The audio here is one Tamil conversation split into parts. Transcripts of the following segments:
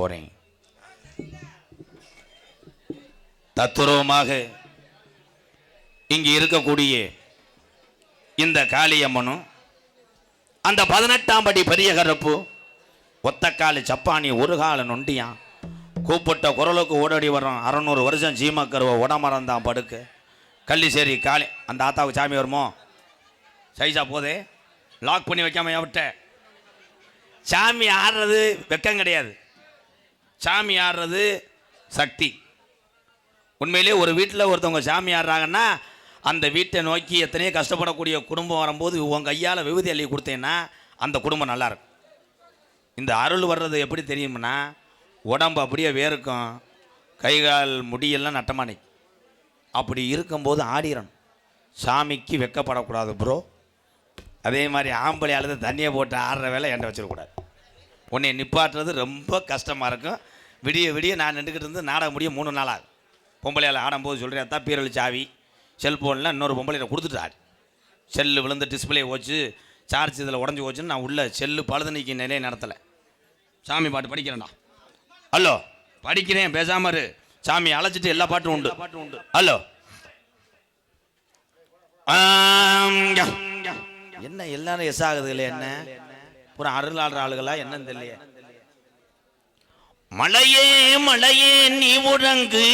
போகிறேன் தத்துரூபமாக இங்கே இருக்கக்கூடிய இந்த காளியம்மனும் அந்த பதினெட்டாம் படி பெரிய கருப்பு ஒத்தக்காலு சப்பானி ஒரு கால நொண்டியான் கூப்பிட்ட குரலுக்கு ஓடடி வர்றோம் அறநூறு வருஷம் ஜீமக்கருவ உடமரம் தான் கள்ளிசேரி காளி அந்த ஆத்தாவுக்கு சாமி வருமோ? சைஸா போதே லாக் பண்ணி வைக்காம விட்ட. சாமி ஆடுறது வெக்கம் கிடையாது. சாமி ஆடுறது சக்தி. உண்மையிலே ஒரு வீட்டில் ஒருத்தவங்க சாமி ஆடுறாங்கன்னா அந்த வீட்டை நோக்கி எத்தனையோ கஷ்டப்படக்கூடிய குடும்பம் வரும்போது உன் கையால் விபூதி அள்ளி கொடுத்தேன்னா அந்த குடும்பம் நல்லாயிருக்கும் இந்த அருள் வர்றது எப்படி தெரியும்னா உடம்பு அப்படியே வேர்க்கும் கை கால் முடியெல்லாம் நட்டமானி அப்படி இருக்கும்போது ஆடிடணும் சாமிக்கு வெக்கப்படக்கூடாது ப்ரோ அதே மாதிரி ஆம்பளை அழுது தண்ணியை போட்டு ஆடுற வேலை என்கிட்ட வச்சிடக்கூடாது. உன்னை நிப்பாட்டுறது ரொம்ப கஷ்டமாக இருக்கும். விடிய விடிய நான் நின்றுக்கிட்டு இருந்து நாடகம் முடிய மூணு நாளாக பொம்பளையால் ஆடும்போது சொல்கிறேன் தான் பீரல் சாவி. செல்ஃபோனில் இன்னொரு பொம்பளையில் கொடுத்துட்டாரு. செல்லு விழுந்து டிஸ்பிளே போச்சு. சார்ஜ் இதில் உடஞ்சி போச்சுன்னு நான் உள்ள செல்லு பழுது நீக்கி நிலையை நடத்தலை. சாமி பாட்டு படிக்கிறேண்ணா ஹலோ படிக்கிறேன் பேசாமல் இரு. சாமி அழைச்சிட்டு எல்லா பாட்டும் உண்டு. ஹலோ என்ன எல்லாரும் எஸ் ஆகுதுங்களே என்ன? அப்புறம் அருள் ஆடுற ஆளுகளா என்னன்னு தெரியல மலையே மலையே நீ உறங்கு.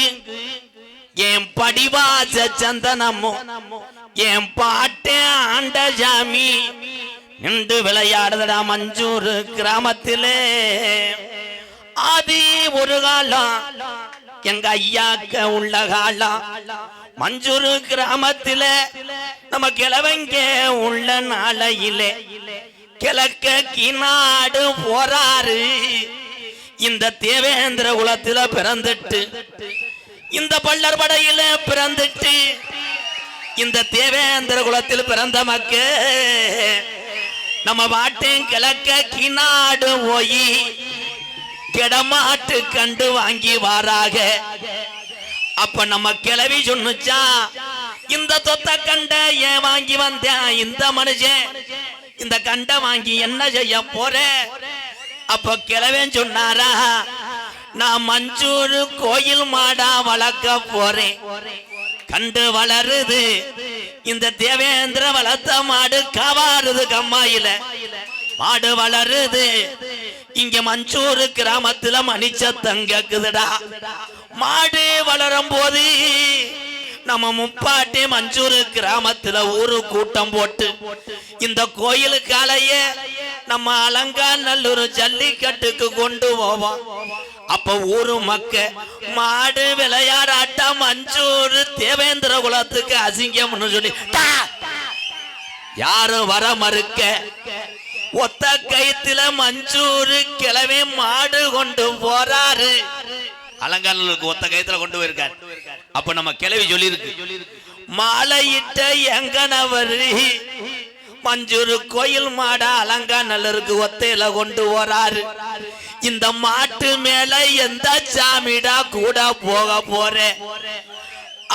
என் படிவாச சந்தனமோ என் பாட்டே ஆண்ட ஜாமி நின்று விளையாடுதடா மஞ்சூர் கிராமத்திலே. அது ஒரு காலம் எங்க ஐயாக்க உள்ள காலம் மஞ்சூர் கிராமத்தில நம்ம கிழவங்க உள்ள நாளையிலே. கிழக்க கிநாடு போறாரு. இந்த தேவேந்திர குலத்தில பிறந்துட்டு இந்த பள்ளர் படையில பிறந்துட்டு இந்த தேவேந்திர குலத்தில் பிறந்த மக்கு நம்ம பாட்டையும் கிழக்க கிநாடு போய் கிடமாட்டு கண்டு வாங்கி வாராக. அப்ப நம்ம கிளவி சொன்னுச்சா இந்த தொத்த கண்ட ஏன் வாங்கி வந்தேன்? இந்த மனுஷன் இந்த கண்ட வாங்கி என்ன செய்ய போற? அப்போ கிழவன் சொன்னாரா நான் மஞ்சூர் கோயில் மாடா வளர்க்க போறேன். கண்டு வளருது. இந்த தேவேந்திர வளர்த்த மாடு கவாருது கம்மாயில. மாடு வளருது. இங்க மஞ்சூர் கிராமத்துல மணிச்சத்தம் கேக்குதுடா மாடு வளரும் போது நம்ம முப்பாட்டி மஞ்சூர் கிராமத்துல ஊரு கூட்டம் போட்டு இந்த கோயிலுக்காலையே நம்ம அலங்காநல்லூர் ஜல்லிக்கட்டுக்கு கொண்டு போவோம். அப்ப ஊரு மக்க மாடு விளையாடாட்டம் மஞ்சூர் தேவேந்திர குலத்துக்கு அசிங்கம்னு சொல்லி யாரும் வர மறுக்க. ஒத்த கைத்துல மஞ்சூரு கிளவி மாடு கொண்டு போறாரு. அலங்காநல்லூருக்கு ஒத்த கைத்துல கொண்டு போயிருக்காரு. அப்ப நம்ம கிளவி சொல்லியிருக்கு மாலையிட்ட எங்கனவர் மஞ்சூரு கோயில் மாடா அலங்காநல்லூருக்கு ஒத்தையில கொண்டு போறாரு. இந்த மாட்டு மேல எந்த சாமிடா கூட போக போறேன்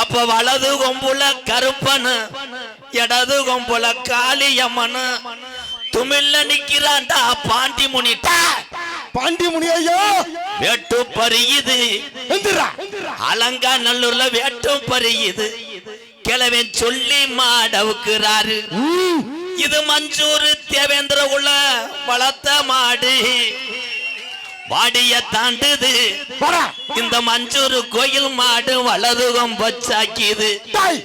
அப்ப வலது கொம்புல கருப்பனு இடது கொம்புல காளியம்மனு துமில்ல நிக்கிறான்டா பாண்டி முனிட்டா பாண்டி முனி ஐயா! வேட்டு பறியுது. அலங்கா நல்லூர்ல வேட்டும் பறியுது. கிழவன் சொல்லி மாடவுக்குறாரு. இது மஞ்சூர் தேவேந்திர உள்ள வளர்த்த மாடு. வாடிய தாண்டுது. இந்த மஞ்சூர் கோயில் மாடு வலதுகம் பச்சாக்கிது தாய்.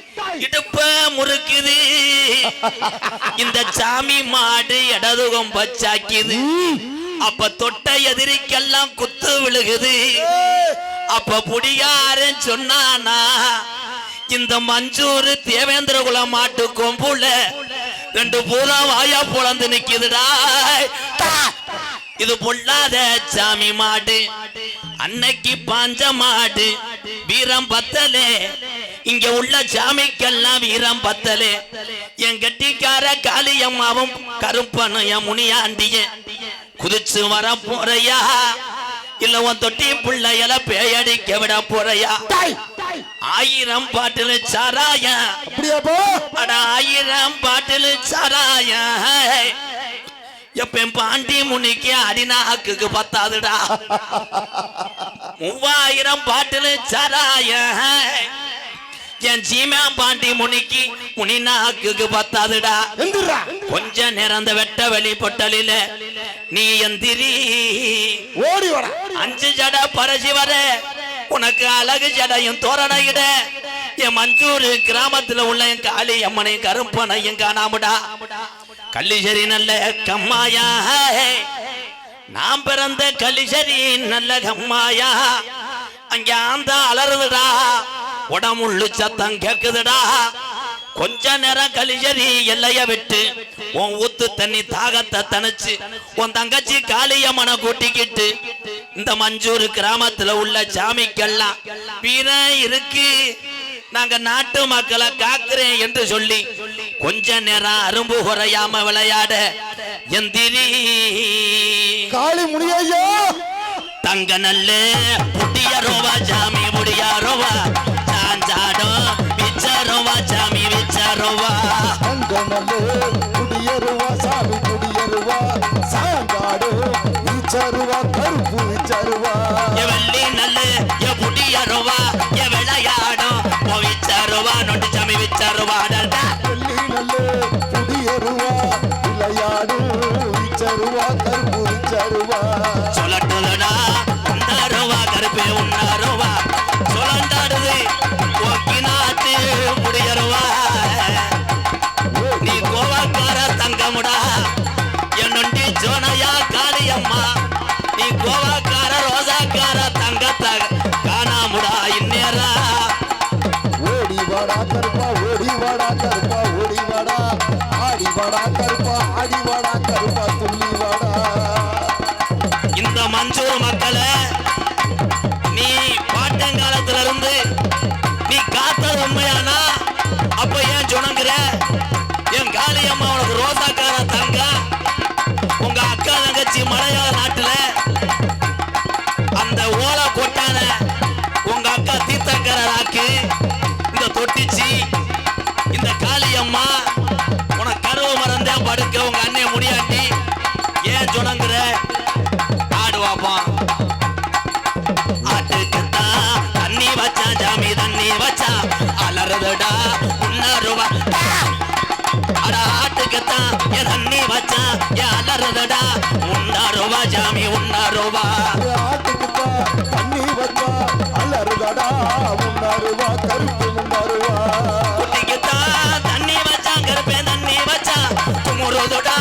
இடுப்ப முறுக்குது. இந்த சாமி மாடு இடதுகம் பச்சாக்கிது அப்ப தொட்ட எதிரிக்கெல்லாம் குத்து விழுகுது. அப்ப புடியாரன் சொன்னானா இந்த மஞ்சூர் தேவேந்திர குல மாட்டு கொம்புல ரெண்டு பூரா வாயா பொழந்து நிக்குதுடா! இது பொல்லாத சாமி மாடு. அன்னைக்கு பாஞ்ச மாடு. வீரம் பத்தலே. இங்க உள்ள சாமிக்கெல்லாம் வீரம் பத்தலே. என் கட்டிக்கார காளியம்மாவும் கருப்பனும் என் முனியாண்டிய. குதிச்சு வர போறையா? இல்ல உன் தொட்டி பிள்ளையல பேயடிக்க விட போறையா? ஆயிரம் பாட்டில் சாராய. ஆயிரம் பாட்டில் சாராய. எப்ப பாண்டி முனிக்கு அடிநாக்குக்கு பத்தாதுடா. மூவாயிரம் பாட்டில் சராய. என் சீமா பாண்டி முனிக்கு முனி நாக்குக்கு பத்தாதுடா. எந்திரா. கொஞ்ச நேரம் அந்த வெட்ட வெளி பொட்டலில நீ எந்திரி. ஓடி வாடா. அஞ்சு ஜட பரசி வர. உனக்கு அழகு ஜடையும் தோரணையிட என் மஞ்சூர் கிராமத்துல உள்ள என் காளி அம்மனை கருப்பனையும் காணாமடா. கள்ளிசரி நல்ல கம்மாயா. நான் பிறந்த கள்ளிசரி நல்ல கம்மாயா. அங்க ஆந்த அலறுதுடா உடமுள்ளு சத்தம் கேக்குதுடா. கொஞ்ச நேரம் கலிஜரி எல்லைய விட்டு உன் ஊத்து தண்ணி தாகத்தை தணிச்சு உன் தங்கச்சி காளியம்மனை கூட்டிக்கிட்டு இந்த மஞ்சூர் கிராமத்துல உள்ள சாமிக்கெல்லாம் வீரம் இருக்கு. நாங்க நாட்டு மக்களை காக்குறேன் என்று சொல்லி கொஞ்ச நேரம் அரும்பு குறையாம விளையாட எந்திரி காளி முனியையா. தங்க நல்ல புட்டியரோவா சாமி புடியாரோவா சாமி விச்சாரோவா விளையாடு விச்சருவா கருப்பு விச்சருவா சொல்லட்டுலடா கருப்பே சொல்லண்டாடுது நாட்டு நீ கோவாக்கார தங்கமுடா. ஜோனையா காளியம்மா. நீ மஞ்சு மஞ்சூர் மக்களை நீ பாட்டங்காலத்துல இருந்து நீ காத்தது உண்மையானா? அப்ப ஏன் சுணங்குற? என் காளியம்மா உனக்கு ரோசாக்கார தங்க? உங்க அக்கா தங்கச்சி மலையாள அலறுதடா உன்னருவா ஆட்டுக்குத்தான் என் தண்ணி வச்சா என் அலறுதடா. உன்னருவா ஜாமி உன்னருவா தண்ணி வச்சா கருப்பு தண்ணி வச்சா கருப்பே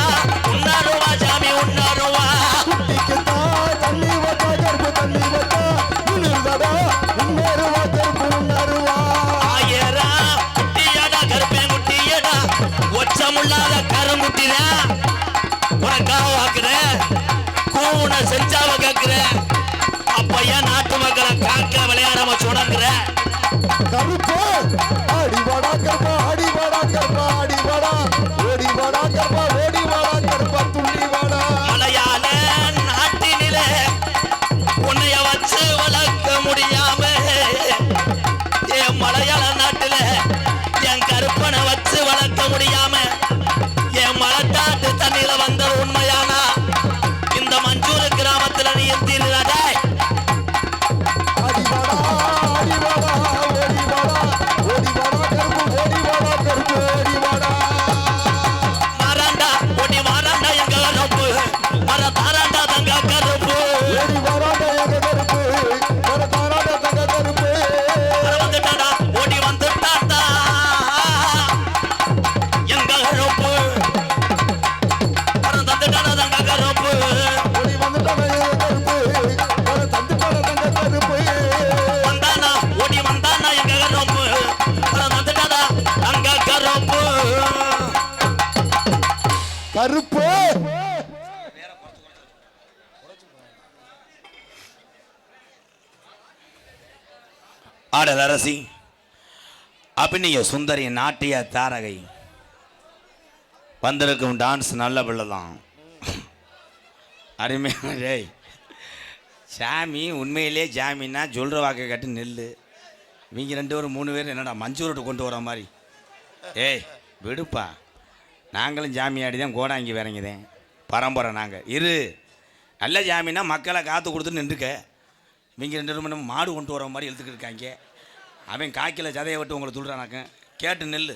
கருப்பு? ஆடல் அரசி அபிநய சுந்தரி நாட்டிய தாரகை. வந்திருக்கும் டான்ஸ் நல்ல பிள்ளை தான் அருமையான டேய். சாமி உண்மையிலே சாமின்னா சொல்கிற வாக்கை கட்டு நெல்லு. இவங்க ரெண்டு பேரும் மூணு பேர் என்னடா மஞ்சூரோட்டு கொண்டு வர மாதிரி. ஏய் விடுப்பா. நாங்களும் ஜாமி ஆடி தான் கோடாங்கி வரங்கிதேன் பரம்பரை நாங்கள் இரு. நல்ல ஜாமீனா மக்களை காத்து கொடுத்துன்னு நின்றுக்க. இவங்க ரெண்டு பேரும் மாடு கொண்டு வர மாதிரி எழுத்துக்கிட்டு இருக்காங்க. அவன் காய்க்கில் சதையை விட்டு உங்களை துள்றானாக்க கேட்டு நெல்லு.